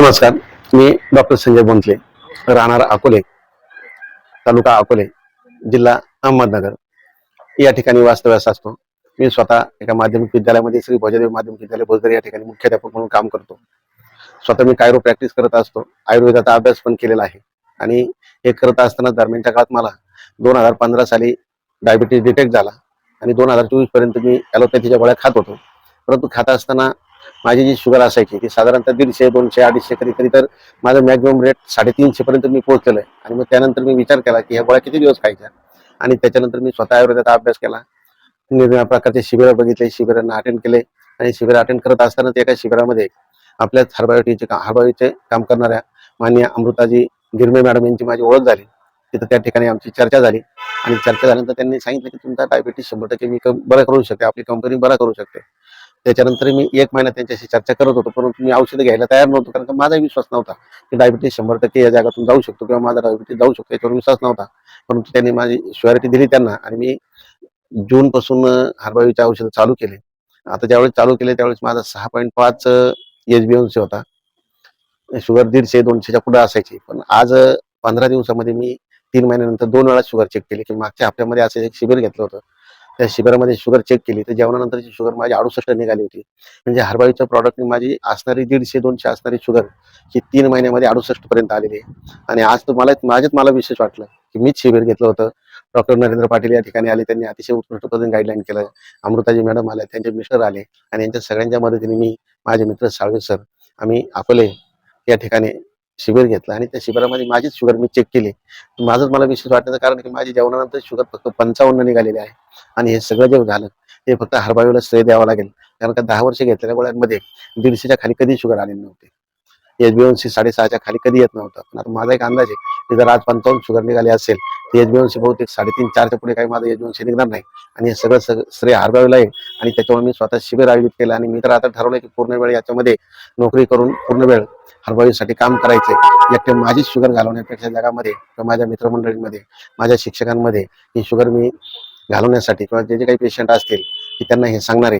नमस्कार मी डॉक्टर संजय बोंतले राहणार अकोले तालुका अकोले जिल्हा अहमदनगर. या ठिकाणी वास्तव्यास असतो. मी स्वतः एका माध्यमिक विद्यालयामध्ये श्री भोजदेव माध्यमिक विद्यालय भोजदर या ठिकाणी मुख्याध्यापक म्हणून काम करतो. स्वतः मी कायरो प्रॅक्टिस करत असतो. आयुर्वेदाचा अभ्यास पण केलेला आहे. आणि हे करत असताना दरम्यानच्या काळात मला दोन हजार पंधरा साली डायबिटीज डिटेक्ट झाला. आणि दोन हजार चोवीसपर्यंत मी ॲलोपॅथीच्या गोळ्या खात होतो. परंतु खात असताना माझी जी शुगर असायची ती साधारणतः दीडशे दोनशे अडीचशे कधी कधी तर माझं मॅक्झिमम रेट साडेतीनशे पर्यंत मी पोहोचलेलो आहे. आणि मग त्यानंतर मी विचार केला की ह्या गोळ्या किती दिवस खायच्या? आणि त्याच्यानंतर मी स्वतः आयुर्वेदाचा अभ्यास केला. निरनिराळ्या प्रकारचे शिबिरं बघितले शिबिरांना अटेंड केले. आणि शिबिर अटेंड करत असताना एका शिबिरामध्ये आपल्या हर्बायोटीचे हर्बायोचे काम करणाऱ्या मान्य अमृताजी गिरमे मॅडम यांची माझी ओळख झाली. तिथं त्या ठिकाणी आमची चर्चा झाली. आणि चर्चा झाल्यानंतर त्यांनी सांगितलं की तुमचा डायबिटीस शंभर टक्के मी बरं करू शकते. आपली कंपनी बरं करू शकते. त्याच्यानंतर मी एक महिना त्यांच्याशी चर्चा करत होतो परंतु मी औषधं घ्यायला तयार नव्हतो कारण माझा विश्वास नव्हता की डायबिटीस शंभर टक्के या जगातून जाऊ शकतो किंवा माझा डायबिटीस जाऊ शकतो याच्यावर विश्वास नव्हता. परंतु त्यांनी माझी शुअरिटी दिली त्यांना आणि मी जून पासून हरबावीचे औषधं चालू केले. आता ज्यावेळेस चालू केले त्यावेळेस माझा सहा पॉईंट पाच एच बी एनसी होता. शुगर दीडशे दोनशेच्या पुढे असायची. पण आज पंधरा दिवसामध्ये मी तीन महिन्यानंतर दोन वेळा शुगर चेक केली की मागच्या हप्त्यामध्ये असं एक शिबिर घेतलं होतं. त्या शिबिरामध्ये शुगर चेक केली. तर जेवणानंतरची शुगर माझी अडुसष्ट निघाली होती. म्हणजे हरबाईच्या प्रॉडक्टने माझी असणारी दीडशे दोनशे असणारी शुगर ही तीन महिन्यामध्ये अडुसष्ट पर्यंत आलेली आहे. आणि आज तुम्हाला मला माझ्यात मला विशेष वाटलं की मीच शिबिर घेतलं होतं. डॉक्टर नरेंद्र पाटील या ठिकाणी आले. त्यांनी अतिशय उत्कृष्ट पद्धतीने गाईडलाईन केलं. अमृताजी मॅडम आल्या. त्यांचे मिस्टर आले. आणि यांच्या सगळ्यांच्या मदतीने मी माझे मित्र साळवे सर आम्ही अकोले या ठिकाणी शिबिर घेतलं आणि त्या शिबिरामध्ये माझीच शुगर मी चेक केली. माझंच मला विशेष वाटण्याचं कारण की माझी जेवणानंतर शुगर फक्त पंचावन्न निघालेली आहे. आणि हे सगळं जे झालं ते फक्त हरबावीला श्रेय द्यावं लागेल. कारण का दहा वर्ष घेतलेल्या गोळ्यांमध्ये दीडशेच्या खाली कधी शुगर आलेली नव्हती. एच बी सी साडेसहाच्या खाली कधी येत नव्हतं. पण आता माझा एक अंदाज आहे की जर आज पंचावन्न शुगर निघाली असेल यजमानशी बी बहुतेक साडेतीन चारच्या पुढे काही माझं यजमानशी निघणार नाही. आणि हे सगळं सगळं श्रेय हरबावीला आहे. आणि त्याच्यामुळे मी स्वतः शिबिर आयोजित केलं आणि मी तर आता ठरवलं की पूर्ण वेळ याच्यामध्ये नोकरी करून पूर्ण वेळ हरबावीसाठी काम करायचे एकटे माझीच शुगर घालवण्यापेक्षा जगामध्ये किंवा माझ्या मित्रमंडळीमध्ये माझ्या शिक्षकांमध्ये ही शुगर मी घालवण्यासाठी किंवा जे जे काही पेशंट असतील की त्यांना हे सांगणार आहे.